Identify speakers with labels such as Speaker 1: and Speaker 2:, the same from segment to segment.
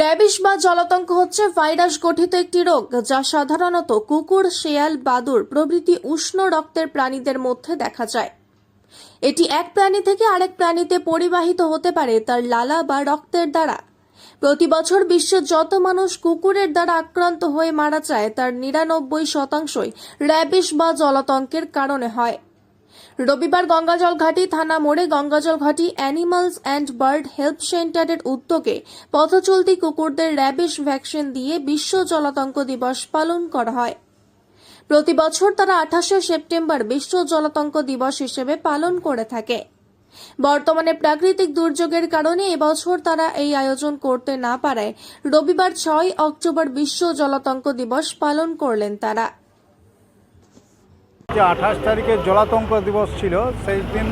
Speaker 1: Rabies বা জলাতঙ্ক হচ্ছে virus গঠিত একটি রোগ যা সাধারণত কুকুর, শেয়াল, বাদুর প্রভৃতি উষ্ণ রক্তের প্রাণীদের মধ্যে দেখা যায়। এটি এক প্রাণী থেকে আরেক প্রাণীতে পরিবাহিত হতে পারে তার লালা বা রক্তের দ্বারা। প্রতি বছর বিশ্বের যত মানুষ কুকুরের দ্বারা আক্রান্ত হয়ে মারা যায়, তার নিরানব্বই শতাংশই র্যাবিস বা জলাতঙ্কের কারণে হয়। রবিবার গঙ্গাজল ঘাটি থানা মোড়ে গঙ্গাজল ঘাটি অ্যানিমালস অ্যান্ড বার্ড হেল্প সেন্টারের উদ্যোগে পথচলতি কুকুরদের র্যাবিস ভ্যাকসিন দিয়ে বিশ্ব জলাতঙ্ক দিবস পালন করা হয়। প্রতি বছর তারা আঠাশে সেপ্টেম্বর বিশ্ব জলাতঙ্ক দিবস হিসেবে পালন করে থাকে। বর্তমানে প্রাকৃতিক দুর্যোগের কারণে এবছর তারা এই আয়োজন করতে না পারায় রবিবার ছয় অক্টোবর বিশ্ব জলাতঙ্ক দিবস পালন করলেন তারা।
Speaker 2: যে আঠাশ তারিখে জলাতঙ্ক দিবস ছিল, সেই দিন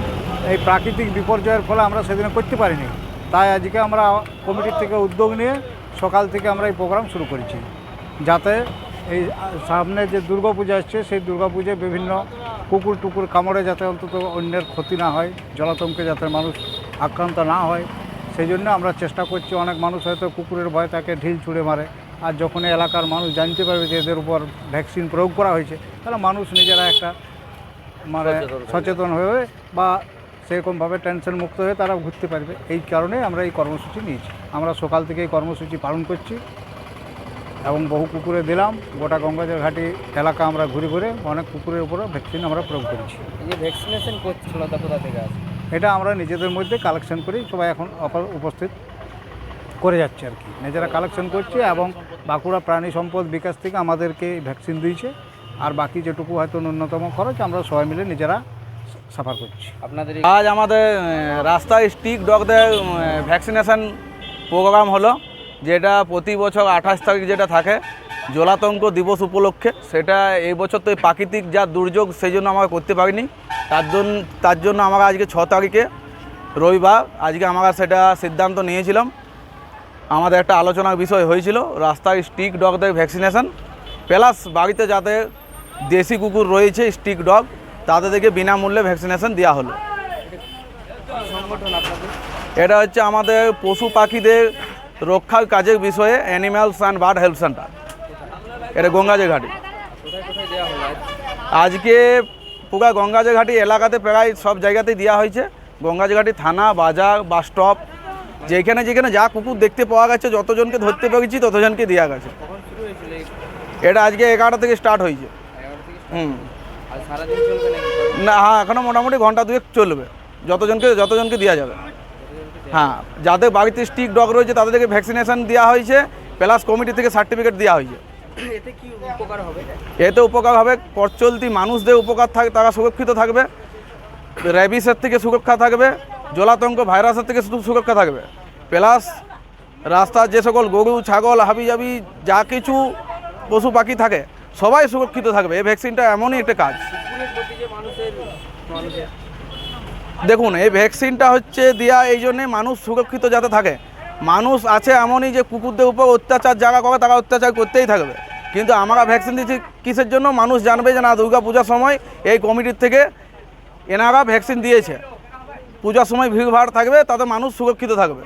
Speaker 2: এই প্রাকৃতিক বিপর্যয়ের ফলে আমরা সেদিন করতে পারিনি। তাই আজকে আমরা কমিটির থেকে উদ্যোগ নিয়ে সকাল থেকে আমরা এই প্রোগ্রাম শুরু করেছি। যাতে এই সামনে যে দুর্গাপূজা আসছে, সেই দুর্গাপূজায় বিভিন্ন কুকুর টুকুর কামড়ে যাতে অন্তত অন্যের ক্ষতি না হয়, জলাতঙ্কে যাতে মানুষ আক্রান্ত না হয়, সেই জন্য আমরা চেষ্টা করছি। অনেক মানুষ হয়তো কুকুরের ভয়ে তাকে ঢিল ছুঁড়ে মারে। আর যখন এলাকার মানুষ জানতে পারবে যে এদের উপর ভ্যাকসিন প্রয়োগ করা হয়েছে তাহলে মানুষ নিজেরা একটা মানে সচেতন হয়ে বা সেরকমভাবে টেনশন মুক্ত হয়ে তারা ঘুরতে পারবে। এই কারণে আমরা এই কর্মসূচি নিয়েছি। আমরা সকাল থেকে এই কর্মসূচি পালন করছি এবং বহু কুকুরে দিলাম। গোটা গঙ্গাজল ঘাটি এলাকা আমরা ঘুরে ঘুরে অনেক কুকুরের উপরে ভ্যাকসিন আমরা প্রয়োগ করেছি।
Speaker 3: এই যে ভ্যাকসিনেশন করছিল কোথা থেকে আসে
Speaker 2: এটা আমরা নিজেদের মধ্যে কালেকশন করি সবাই এখন উপস্থিত করে যাচ্ছে আর কি। নিজেরা কালেকশন করছে এবং বাঁকুড়া প্রাণী সম্পদ বিকাশ থেকে আমাদেরকে ভ্যাকসিন দিয়েছে। আর বাকি যেটুকু হয়তো ন্যূনতম খরচ আমরা সবাই মিলে নিজেরা সাফার করছি।
Speaker 3: আপনাদের
Speaker 4: আজ আমাদের রাস্তায় স্টিক ডগদের ভ্যাকসিনেশান প্রোগ্রাম হলো যেটা প্রতি বছর আঠাশ তারিখ যেটা থাকে জলাতঙ্ক দিবস উপলক্ষে সেটা এই বছর তো প্রাকৃতিক যা দুর্যোগ সেই জন্য আমরা করতে পারিনি। তার জন্য তার জন্য আমরা আজকে ছ তারিখে রবিবার আজকে আমরা সেটা সিদ্ধান্ত নিয়েছিলাম। আমাদের একটা আলোচনার বিষয় হয়েছিল রাস্তায় স্টিক ডগদের ভ্যাকসিনেশন প্লাস বাড়িতে যাতে দেশি কুকুর রয়েছে স্টিক ডগ তাদের থেকে বিনামূল্যে ভ্যাকসিনেশন দেওয়া হলো। এটা হচ্ছে আমাদের পশু পাখিদের রক্ষার কাজের বিষয়ে animals and bird help centre এটা গঙ্গাজে ঘাটি? আজকে পুরা গঙ্গাজে ঘাটি এলাকাতে প্রায় সব জায়গাতেই দেওয়া হয়েছে। গঙ্গাজে ঘাটি থানা, বাজার, বাস স্টপ, যেখানে যেখানে যা কুকুর দেখতে পাওয়া গেছে, যতজনকে ধরতে পেরেছি ততজনকে দেওয়া গেছে। এটা আজকে এগারোটা থেকে স্টার্ট হয়েছে। হুম। না হ্যাঁ এখনও মোটামুটি ঘণ্টা দুয়েক চলবে। যতজনকে যতজনকে দেওয়া যাবে। হ্যাঁ যাদের বাড়িতে স্টিক ডগ রয়েছে তাদেরকে ভ্যাকসিনেশন দেওয়া হয়েছে প্লাস কমিটি থেকে সার্টিফিকেট দেওয়া হয়েছে।
Speaker 3: এতে উপকার হবে?
Speaker 4: এতে উপকার হবে পথ চলতি মানুষদের উপকার থাকে তারা সুরক্ষিত থাকবে র্যাবিসের থেকে সুরক্ষা থাকবে জলাতঙ্ক ভাইরাসের থেকে শুধু সুরক্ষা থাকবে। প্লাস রাস্তার যে সকল গরু ছাগল হাবিজাবি যা কিছু পশু পাখি থাকে সবাই সুরক্ষিত থাকবে। এই ভ্যাকসিনটা এমনই একটা কাজ। দেখুন, এই ভ্যাকসিনটা হচ্ছে দেওয়া এই জন্যে মানুষ সুরক্ষিত যাতে থাকে। মানুষ আছে এমনই যে কুকুরদের উপর অত্যাচার যারা করে, তারা অত্যাচার করতেই থাকবে। কিন্তু আমরা ভ্যাকসিন দিচ্ছি কিসের জন্য? মানুষ জানবে যে না দুর্গা পূজার সময় এই কমিটির থেকে এনারা ভ্যাকসিন দিয়েছে। পূজার সময় ভিড়ভাড় থাকবে, তাতে মানুষ সুরক্ষিত থাকবে।